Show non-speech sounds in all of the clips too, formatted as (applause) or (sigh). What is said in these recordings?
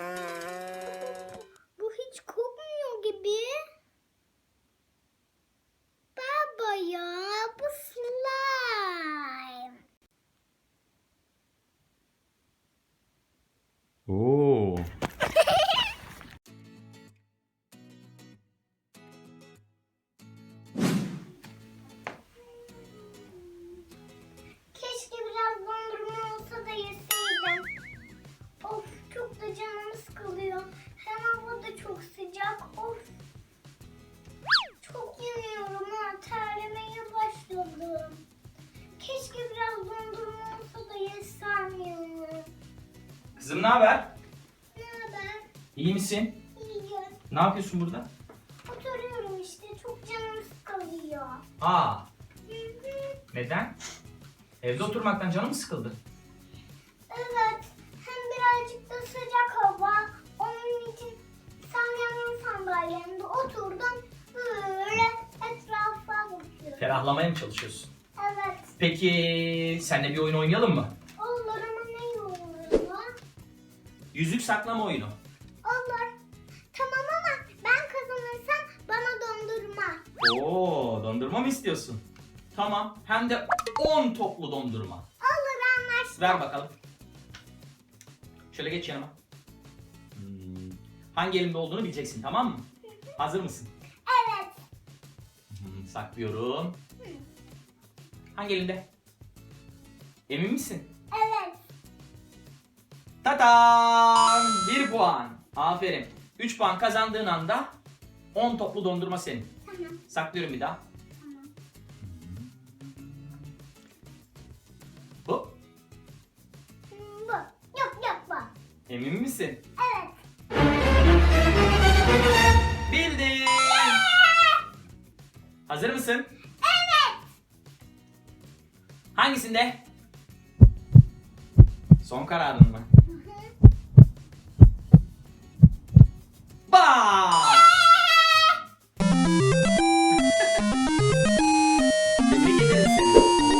Uh... Kızım ne haber? Ne haber? İyi misin? İyi. Ne yapıyorsun burada? Oturuyorum işte. Çok canım sıkılıyor. Aa, Hı hı. neden? Evde oturmaktan canım sıkıldı? Evet. Hem birazcık da sıcak hava. Onun için salyanın sandalyemde oturdum. Böyle etrafa bakıyorum. Ferahlamaya mı çalışıyorsun? Evet. Peki senle bir oyun oynayalım mı? Yüzük saklama oyunu. Olur. Tamam ama ben kazanırsam bana dondurma. Oo, dondurma mı istiyorsun? Tamam. Hem de 10 toplu dondurma. Olur anlaştık. Ver bakalım. Şöyle geç yanıma. Hmm, Hangi elimde olduğunu bileceksin tamam mı? Hazır mısın? Evet. Hmm, Saklıyorum. Hangi elinde? Emin misin? Tatam! 1 puan. Aferin. 3 puan kazandığın anda 10 toplu dondurma senin. Tamam. Saklıyorum bir daha. Tamam. Bu. Bu. Yok yok bu. Emin misin? Evet. Bildin. Hazır mısın? Evet. Hangisinde? Son kararın mı? Tebrik seni.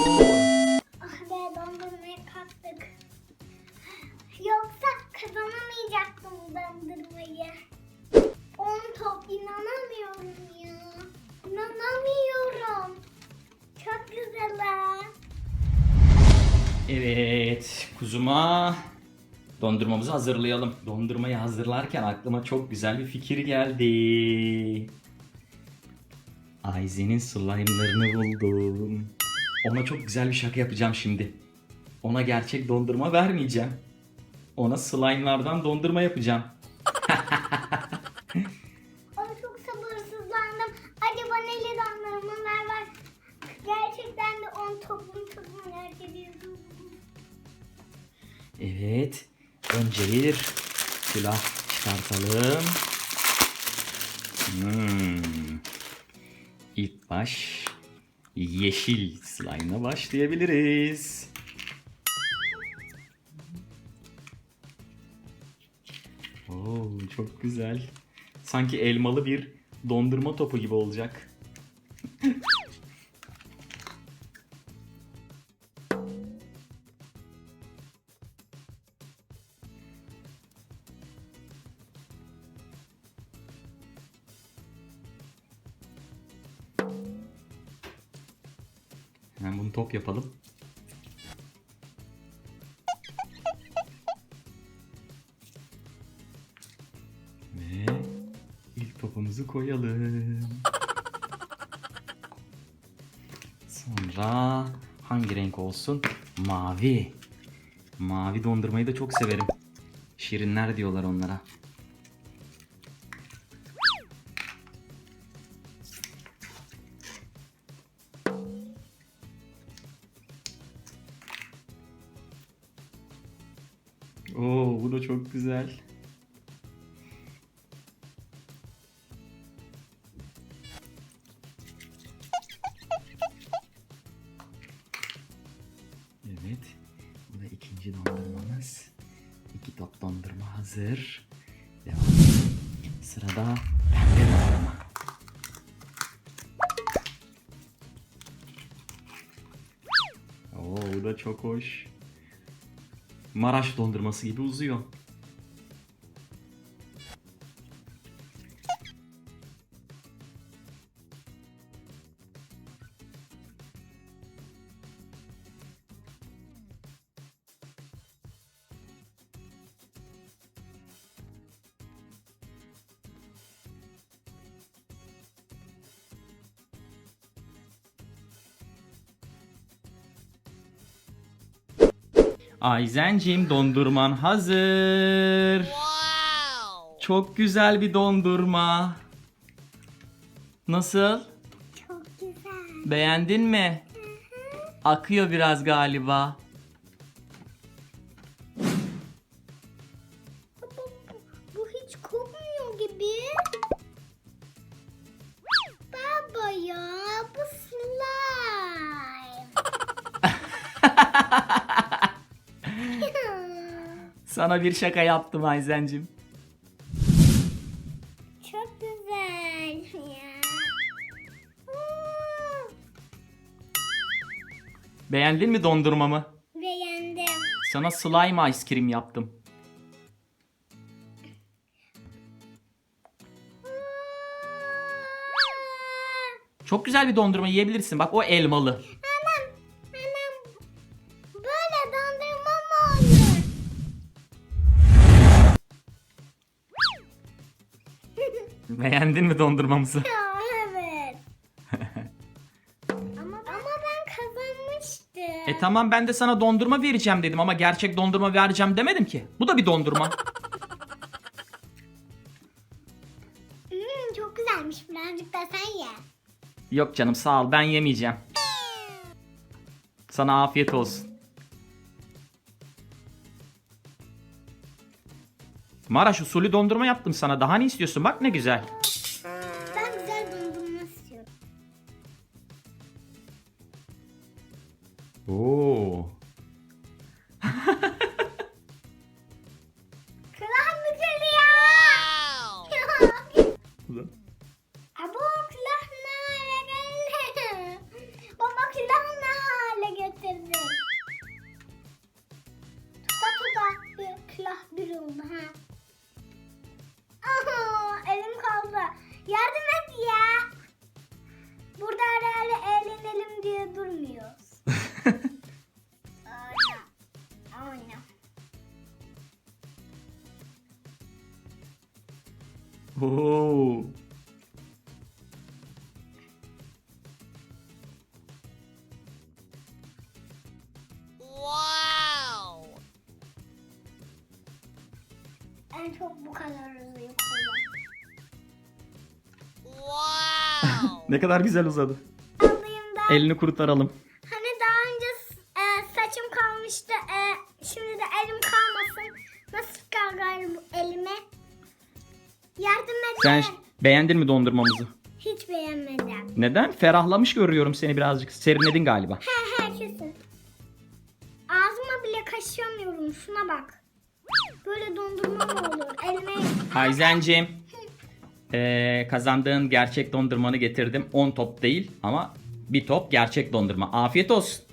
Oo. Ah be dondurmaya kattık. Yoksa kazanamayacaktım dondurmayı. On top inanamıyorum ya. İnanamıyorum. Çok güzel ha. Evet, kuzuma dondurmamızı hazırlayalım. Dondurmayı hazırlarken aklıma çok güzel bir fikir geldi. Ayzen'in slime'larını buldum. Ona çok güzel bir şaka yapacağım şimdi. Ona gerçek dondurma vermeyeceğim. Ona slime'lardan dondurma yapacağım. Bir külah çıkartalım. Hmm. İlk baş yeşil slime'la başlayabiliriz. Oo, çok güzel. Sanki elmalı bir dondurma topu gibi olacak. Hemen bunu top yapalım. Ve ilk topumuzu koyalım. Sonra hangi renk olsun? Mavi. Mavi dondurmayı da çok severim. Şirinler diyorlar onlara. Oo, bu da çok güzel. Evet. Bu da ikinci dondurmamız. İki top dondurma hazır. Devam. Sırada pembe dondurma. Oo, bu da çok hoş. Maraş dondurması gibi uzuyor. Ayzencim dondurman hazır. Çok güzel bir dondurma. Nasıl? Çok güzel. Beğendin mi? Akıyor biraz galiba. Bu, bu hiç kokmuyor gibi. Sana bir şaka yaptım Ayzencim. Çok güzel ya. Beğendin mi dondurmamı? Beğendim. Sana slime ice cream yaptım. Çok güzel bir dondurma yiyebilirsin. Bak o elmalı. Mi dondurmamızı? ya evet. ama, ama ben kazanmıştım. E tamam ben de sana dondurma vereceğim dedim ama gerçek dondurma vereceğim demedim ki. Bu da bir dondurma. (laughs) Hmm, çok güzelmiş. Birazcık da sen ye. Yok canım sağ ol ben yemeyeceğim. Sana afiyet olsun. Maraş usulü dondurma yaptım sana. Daha ne istiyorsun? Bak ne güzel. Oo. Kılah mı geliyor? Abo külah ne hale geldi? Baba külah ne hale getirdi? Tuta tuta bir külah bir oldu ha. Aha elim kaldı. Yardım et ya. Burada herhalde eğlenelim diye durmuyoruz. Oo. En çok bu kadar yukarı. (laughs) Ne kadar güzel uzadı. Alayım da. Elini kurtaralım. Hani daha önce e, saçım kalmıştı. E, şimdi de elim kalmasın. Nasıl kalkar bu elime? Yardım et. Sen beğendin mi dondurmamızı? Hiç beğenmedim. Neden? Ferahlamış görüyorum seni birazcık. Serinledin galiba. He he kesin. Ağzıma bile kaşıyamıyorum. Şuna bak. Böyle dondurma mı olur? Elime... Ayzencim. Ee, kazandığın gerçek dondurmanı getirdim. 10 top değil ama bir top gerçek dondurma. Afiyet olsun.